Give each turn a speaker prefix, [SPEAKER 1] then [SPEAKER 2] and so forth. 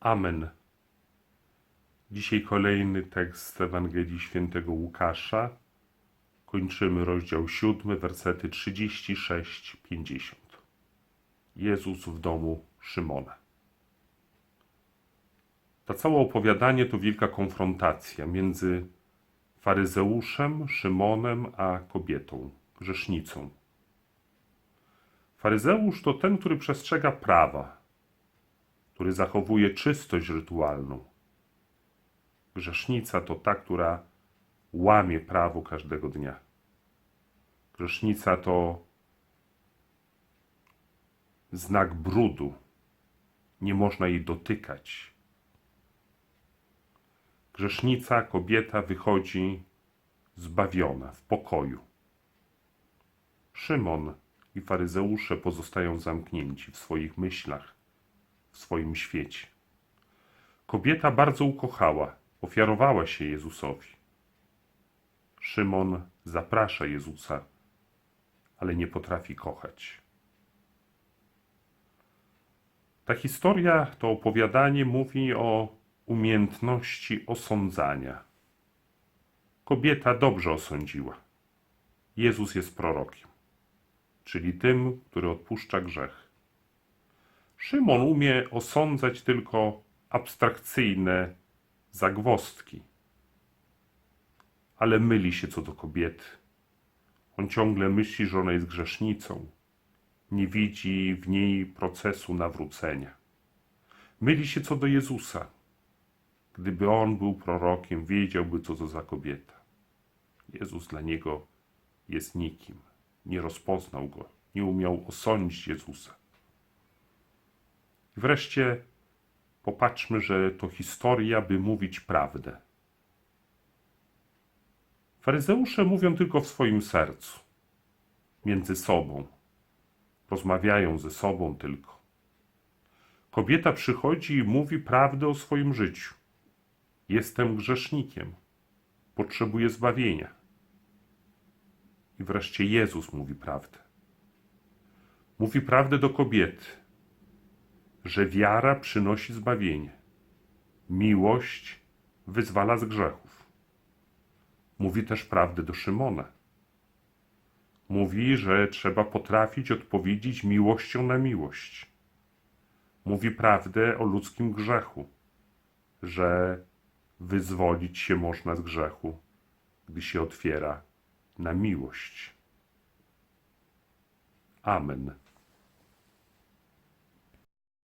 [SPEAKER 1] Amen. Dzisiaj kolejny tekst z Ewangelii Świętego Łukasza. Kończymy rozdział 7, wersety 36-50. Jezus w domu Szymona. To całe opowiadanie to wielka konfrontacja między faryzeuszem, Szymonem, a kobietą, grzesznicą. Faryzeusz to ten, który przestrzega prawa, który zachowuje czystość rytualną. Grzesznica to ta, która łamie prawo każdego dnia. Grzesznica to znak brudu. Nie można jej dotykać. Grzesznica, kobieta wychodzi zbawiona, w pokoju. Szymon i faryzeusze pozostają zamknięci w swoich myślach, w swoim świecie. Kobieta bardzo ukochała, ofiarowała się Jezusowi. Szymon zaprasza Jezusa, ale nie potrafi kochać. Ta historia, to opowiadanie mówi o umiejętności osądzania. Kobieta dobrze osądziła. Jezus jest prorokiem, czyli tym, który odpuszcza grzech. Szymon umie osądzać tylko abstrakcyjne zagwozdki, ale myli się co do kobiety. On ciągle myśli, że ona jest grzesznicą, nie widzi w niej procesu nawrócenia. Myli się co do Jezusa. Gdyby on był prorokiem, wiedziałby, co to za kobieta. Jezus dla niego jest nikim. Nie rozpoznał go, nie umiał osądzić Jezusa. I wreszcie popatrzmy, że to historia, by mówić prawdę. Faryzeusze mówią tylko w swoim sercu, między sobą. Rozmawiają ze sobą tylko. Kobieta przychodzi i mówi prawdę o swoim życiu. Jestem grzesznikiem, potrzebuję zbawienia. I wreszcie Jezus mówi prawdę. Mówi prawdę do kobiety, że wiara przynosi zbawienie, miłość wyzwala z grzechów. Mówi też prawdę do Szymona. Mówi, że trzeba potrafić odpowiedzieć miłością na miłość. Mówi prawdę o ludzkim grzechu, że wyzwolić się można z grzechu, gdy się otwiera na miłość. Amen.